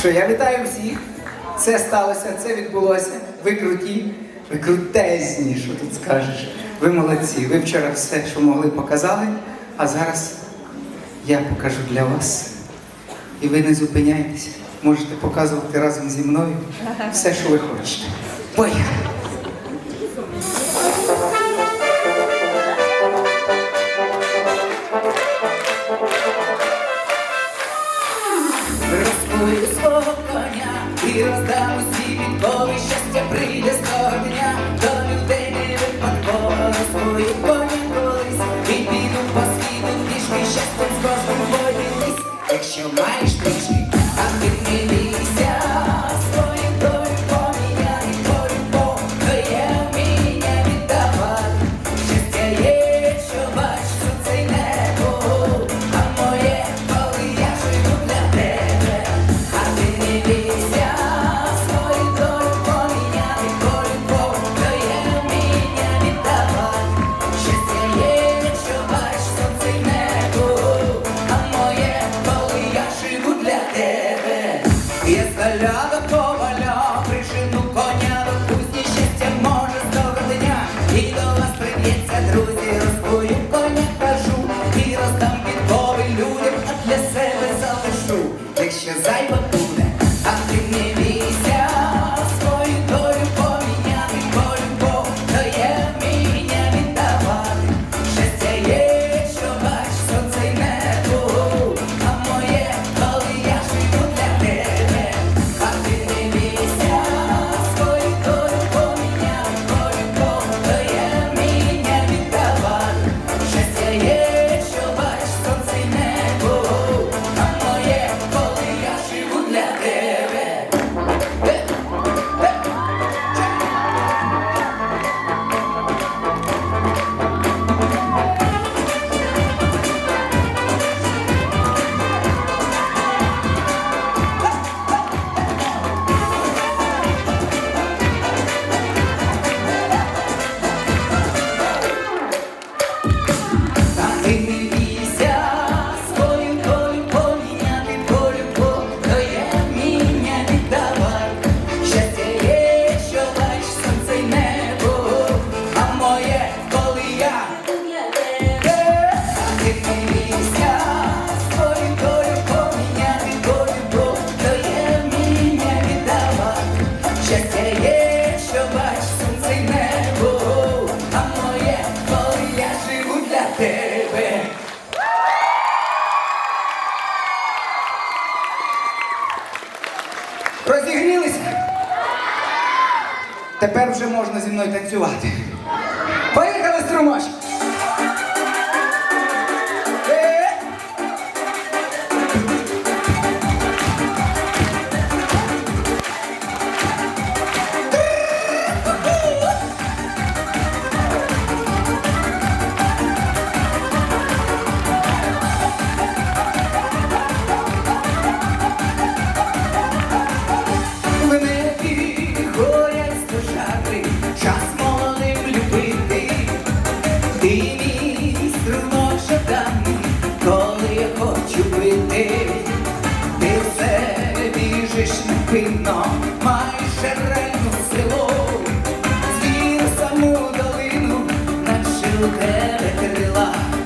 що я вітаю всіх. Це сталося, це відбулося. Ви круті, ви крутезні, що тут скажеш. Ви молодці. Ви вчора все, що могли, показали, а зараз я покажу для вас. І ви не зупиняєтеся. Можете показувати разом зі мною все, що ви хочете. Поїхали! eu mais transmito. Thank you. Тепер вже можна зі мною танцювати. Поїхали струмочки! перекрила.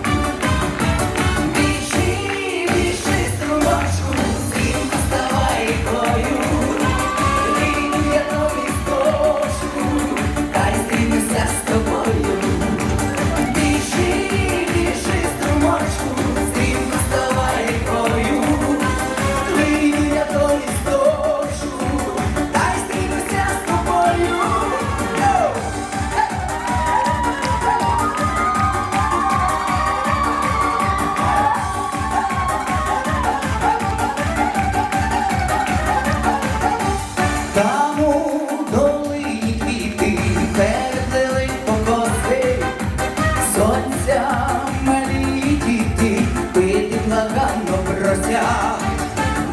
кохано просяг,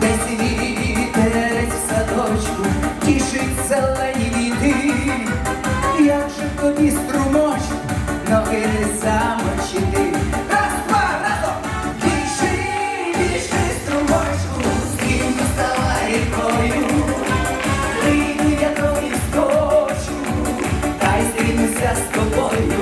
десь вітер в садочку, тішить зелені віти, як же тобі струмочку, ноги не замочити. Раз, два, разом, піши, піши струмочку, з ким стала рікою, прийду я тобі скочу, та й стрінуся з тобою.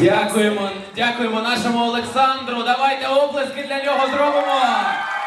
Дякуємо, дякуємо нашому Олександру. Давайте оплески для нього зробимо.